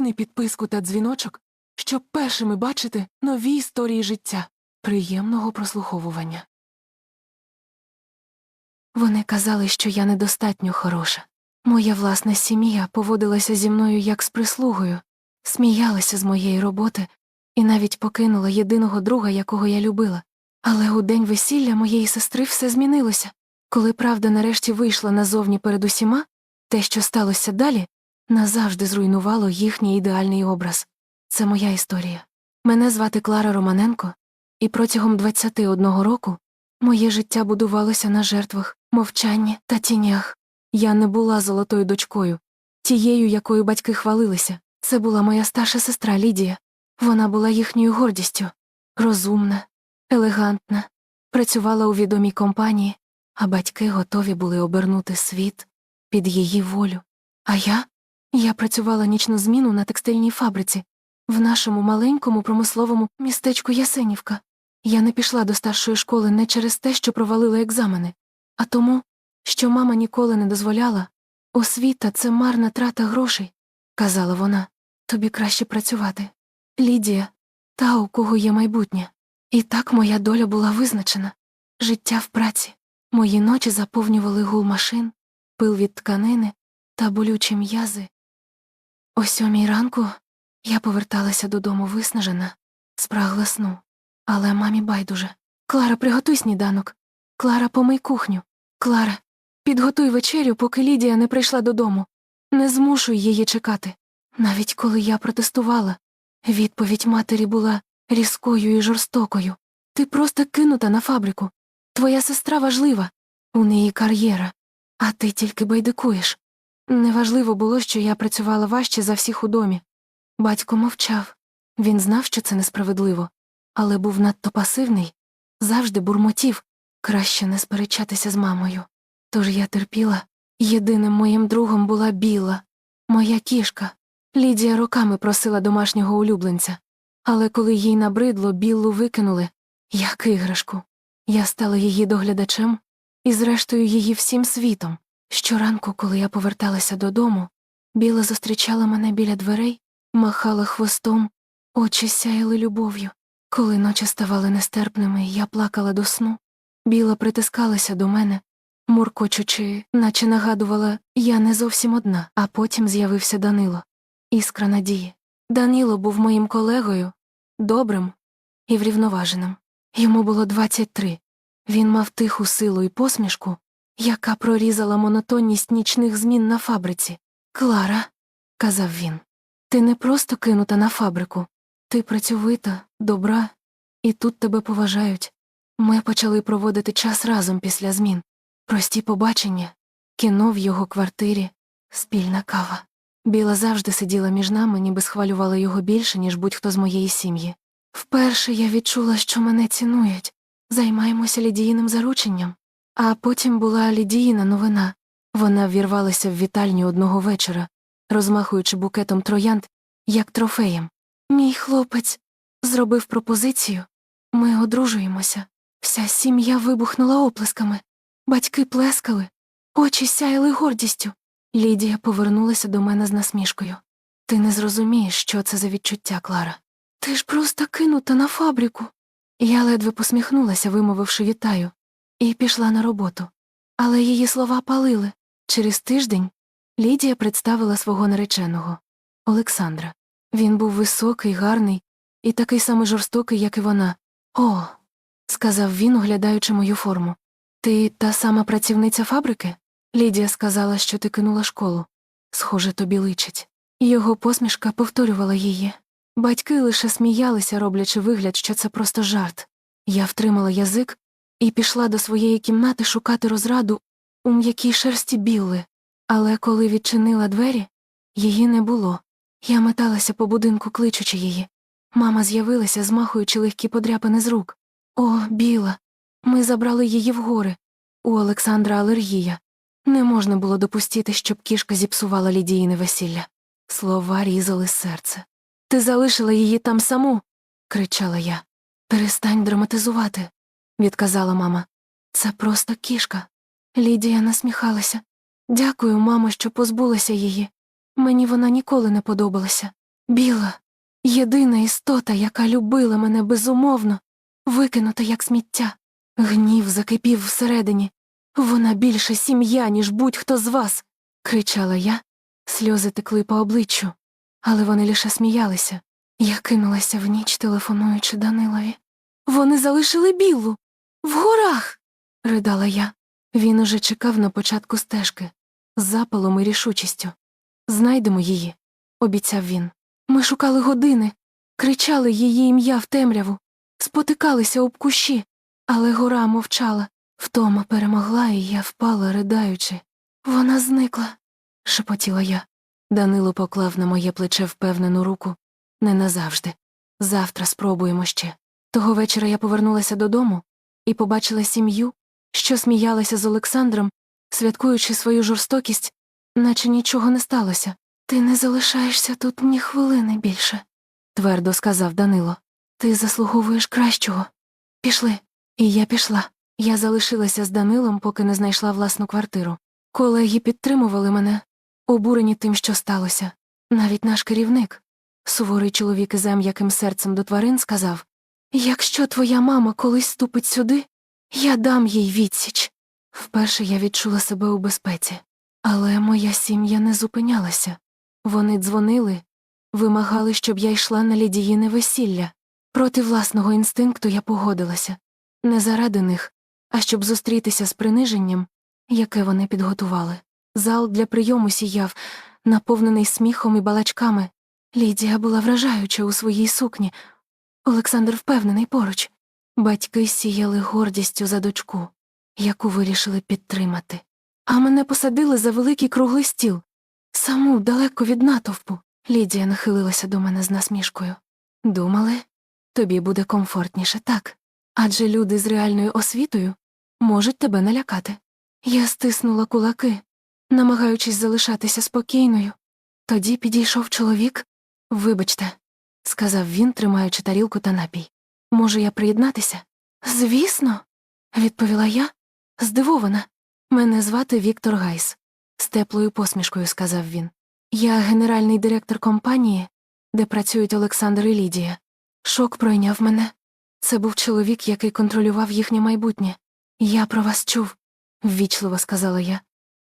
Тисни підписку та дзвіночок, щоб першими бачити нові історії життя. Приємного прослуховування. Вони казали, що я недостатньо хороша. Моя власна сім'я поводилася зі мною як з прислугою, сміялася з моєї роботи і навіть покинула єдиного друга, якого я любила. Але у день весілля моєї сестри все змінилося. Коли правда нарешті вийшла назовні перед усіма, те, що сталося далі, назавжди зруйнувало їхній ідеальний образ. Це моя історія. Мене звати Клара Романенко, і протягом 21 року моє життя будувалося на жертвах, мовчанні та тінях. Я не була золотою дочкою, тією, якою батьки хвалилися. Це була моя старша сестра Лідія. Вона була їхньою гордістю, розумна, елегантна, працювала у відомій компанії, а батьки готові були обернути світ під її волю. А я? Я працювала нічну зміну на текстильній фабриці в нашому маленькому промисловому містечку Ясенівка. Я не пішла до старшої школи не через те, що провалила екзамени, а тому, що мама ніколи не дозволяла. Освіта це марна трата грошей, казала вона. Тобі краще працювати. Лідія, та, у кого є майбутнє. І так моя доля була визначена. Життя в праці. Мої ночі заповнювали гул машин, пил від тканини та болючі м'язи. О сьомій ранку я поверталася додому виснажена, спрагла сну. Але мамі байдуже. Клара, приготуй сніданок. Клара, помий кухню. Клара, підготуй вечерю, поки Лідія не прийшла додому. Не змушуй її чекати. Навіть коли я протестувала, відповідь матері була різкою і жорстокою. Ти просто кинута на фабрику. Твоя сестра важлива, у неї кар'єра, а ти тільки байдикуєш. Неважливо було, що я працювала важче за всіх у домі. Батько мовчав. Він знав, що це несправедливо, але був надто пасивний, завжди бурмотів, краще не сперечатися з мамою. Тож я терпіла. Єдиним моїм другом була біла, моя кішка. Лідія роками просила домашнього улюбленця, але коли їй набридло, біллу викинули, як іграшку. Я стала її доглядачем і, зрештою, її всім світом. Щоранку, коли я поверталася додому, біла зустрічала мене біля дверей, махала хвостом, очі сяяли любов'ю. Коли ночі ставали нестерпними, я плакала до сну. Біла притискалася до мене, муркочучи, наче нагадувала, я не зовсім одна, а потім з'явився Данило. Іскра надії. Данило був моїм колегою, добрим і врівноваженим. Йому було 23. Він мав тиху силу і посмішку, яка прорізала монотонність нічних змін на фабриці. Клара, казав він, ти не просто кинута на фабрику, ти працьовита, добра, і тут тебе поважають. Ми почали проводити час разом після змін, прості побачення, кіно в його квартирі, спільна кава. Біла завжди сиділа між нами, ніби схвалювала його більше, ніж будь-хто з моєї сім'ї. Вперше я відчула, що мене цінують, займаємося лідійним зарученням. А потім була лідійна новина. Вона ввірвалася в вітальню одного вечора, розмахуючи букетом троянд, як трофеєм. Мій хлопець зробив пропозицію. Ми одружуємося. Вся сім'я вибухнула оплесками. Батьки плескали, очі сяяли гордістю. Лідія повернулася до мене з насмішкою. Ти не зрозумієш, що це за відчуття, Клара. Ти ж просто кинута на фабрику. Я ледве посміхнулася, вимовивши вітаю, і пішла на роботу. Але її слова палили. Через тиждень Лідія представила свого нареченого Олександра. Він був високий, гарний і такий самий жорстокий, як і вона. О, сказав він, оглядаючи мою форму. Ти та сама працівниця фабрики? Лідія сказала, що ти кинула школу. Схоже, тобі личить. Його посмішка повторювала її. Батьки лише сміялися, роблячи вигляд, що це просто жарт. Я втримала язик і пішла до своєї кімнати шукати розраду у м'якій шерсті білли. Але коли відчинила двері, її не було. Я металася по будинку, кличучи її. Мама з'явилася, змахуючи легкі подряпини з рук. О, біла. Ми забрали її в гори. У Олександра алергія. Не можна було допустити, щоб кішка зіпсувала Лідіїне весілля. Слова різали серце. Ти залишила її там саму. кричала я. Перестань драматизувати, відказала мама. Це просто кішка. Лідія насміхалася. Дякую, мамо, що позбулася її. Мені вона ніколи не подобалася. Біла, єдина істота, яка любила мене безумовно, викинута як сміття. Гнів закипів всередині. Вона більше сім'я, ніж будь-хто з вас. кричала я, сльози текли по обличчю, але вони лише сміялися. Я кинулася в ніч, телефонуючи Данилові. Вони залишили білу. В горах. ридала я. Він уже чекав на початку стежки, з запалом і рішучістю. Знайдемо її, обіцяв він. Ми шукали години, кричали її ім'я в темряву, спотикалися об кущі, але гора мовчала. Втома перемогла, і я впала, riдаючи. Вона зникла, шепотіла я. Данило поклав на моє плече впевнену руку. Не назавжди. Завтра спробуємо ще. Того вечора я повернулася додому і побачила сім'ю, що сміялася з Олександром, святкуючи свою жорстокість, наче нічого не сталося. Ти не залишаєшся тут ні хвилини більше, твердо сказав Данило. Ти заслуговуєш кращого. Пішли. І я пішла. Я залишилася з Данилом, поки не знайшла власну квартиру. Колеги підтримували мене, обурені тим, що сталося. Навіть наш керівник, суворий чоловік із м'яким серцем до тварин, сказав Якщо твоя мама колись ступить сюди, я дам їй відсіч. Вперше я відчула себе у безпеці, але моя сім'я не зупинялася. Вони дзвонили, вимагали, щоб я йшла на лідіїне весілля. Проти власного інстинкту я погодилася не заради них, а щоб зустрітися з приниженням, яке вони підготували. Зал для прийому сіяв, наповнений сміхом і балачками. Лідія була вражаюча у своїй сукні. Олександр впевнений поруч. Батьки сіяли гордістю за дочку, яку вирішили підтримати. А мене посадили за великий круглий стіл. Саму далеко від натовпу. Лідія нахилилася до мене з насмішкою. Думали, тобі буде комфортніше так. Адже люди з реальною освітою можуть тебе налякати. Я стиснула кулаки, намагаючись залишатися спокійною. Тоді підійшов чоловік. Вибачте, сказав він, тримаючи тарілку та напій. Можу я приєднатися? Звісно, відповіла я, здивована. Мене звати Віктор Гайс, з теплою посмішкою сказав він. Я генеральний директор компанії, де працюють Олександр і Лідія. Шок пройняв мене. Це був чоловік, який контролював їхнє майбутнє. Я про вас чув, ввічливо сказала я.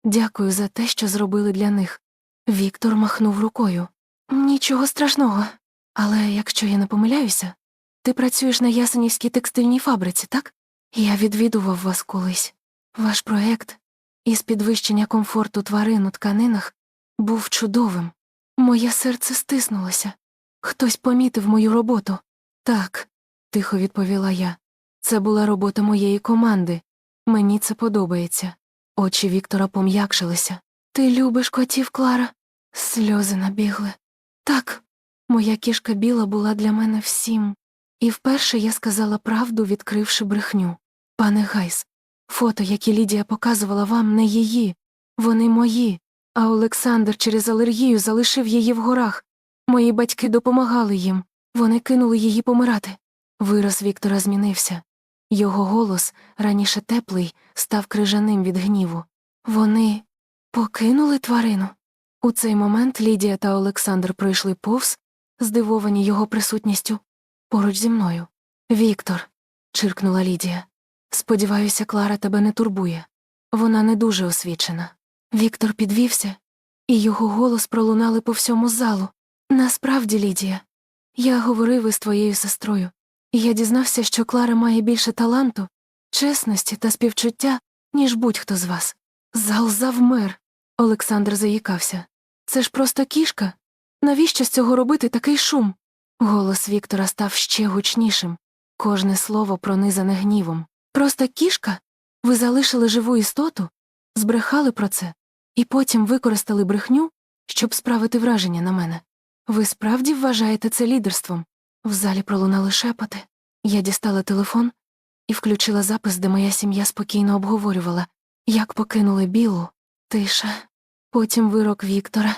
Дякую за те, що зробили для них. Віктор махнув рукою. Нічого страшного. Але якщо я не помиляюся, ти працюєш на Ясенівській текстильній фабриці, так? Я відвідував вас колись. Ваш проект із підвищення комфорту тварин у тканинах був чудовим. Моє серце стиснулося. Хтось помітив мою роботу. Так, тихо відповіла я. Це була робота моєї команди. Мені це подобається. Очі Віктора пом'якшилися. Ти любиш котів, Клара? Сльози набігли. Так, моя кішка біла була для мене всім. І вперше я сказала правду, відкривши брехню. Пане Гайс, фото, які Лідія показувала вам, не її, вони мої. А Олександр через алергію залишив її в горах. Мої батьки допомагали їм, вони кинули її помирати. Вираз Віктора змінився. Його голос, раніше теплий, став крижаним від гніву. Вони покинули тварину. У цей момент Лідія та Олександр пройшли повз, здивовані його присутністю, поруч зі мною. Віктор, чиркнула Лідія. Сподіваюся, Клара тебе не турбує. Вона не дуже освічена. Віктор підвівся, і його голос пролунали по всьому залу. Насправді, Лідія, я говорив із твоєю сестрою, і я дізнався, що Клара має більше таланту, чесності та співчуття, ніж будь-хто з вас. Зал завмер. Олександр заїкався. Це ж просто кішка. Навіщо з цього робити такий шум? Голос Віктора став ще гучнішим, кожне слово пронизане гнівом. Просто кішка? Ви залишили живу істоту, збрехали про це, і потім використали брехню, щоб справити враження на мене. Ви справді вважаєте це лідерством? В залі пролунали шепоти. Я дістала телефон і включила запис, де моя сім'я спокійно обговорювала, як покинули білу, тиша. Потім вирок Віктора,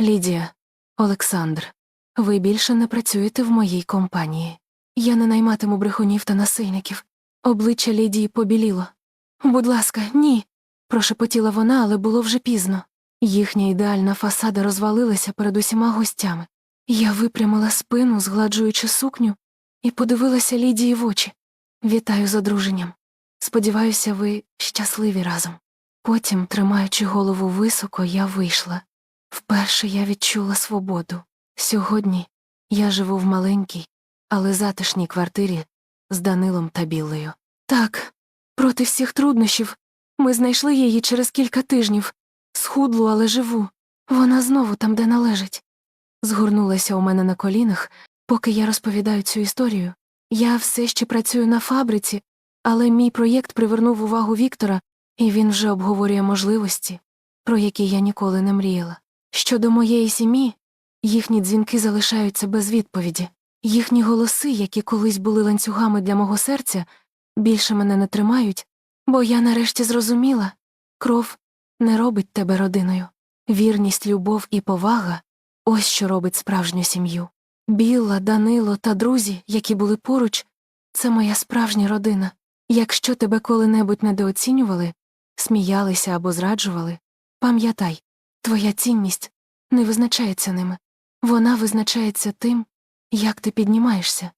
Лідія, Олександр. Ви більше не працюєте в моїй компанії. Я не найматиму брехунів та насильників. Обличчя Лідії побіліло. Будь ласка, ні. прошепотіла вона, але було вже пізно. Їхня ідеальна фасада розвалилася перед усіма гостями. Я випрямила спину, згладжуючи сукню, і подивилася Лідії в очі. Вітаю з одруженням. Сподіваюся, ви щасливі разом. Потім, тримаючи голову високо, я вийшла. Вперше я відчула свободу. Сьогодні я живу в маленькій, але затишній квартирі з Данилом та Біллею. Так, проти всіх труднощів ми знайшли її через кілька тижнів. Схудлу, але живу. Вона знову там, де належить. Згорнулася у мене на колінах, поки я розповідаю цю історію. Я все ще працюю на фабриці, але мій проєкт привернув увагу Віктора, і він вже обговорює можливості, про які я ніколи не мріяла. Щодо моєї сім'ї, їхні дзвінки залишаються без відповіді. Їхні голоси, які колись були ланцюгами для мого серця, більше мене не тримають, бо я нарешті зрозуміла кров не робить тебе родиною. Вірність, любов і повага ось що робить справжню сім'ю. Білла, Данило та друзі, які були поруч, це моя справжня родина. Якщо тебе коли-небудь недооцінювали, сміялися або зраджували, пам'ятай, твоя цінність не визначається ними. Вона визначається тим, як ти піднімаєшся.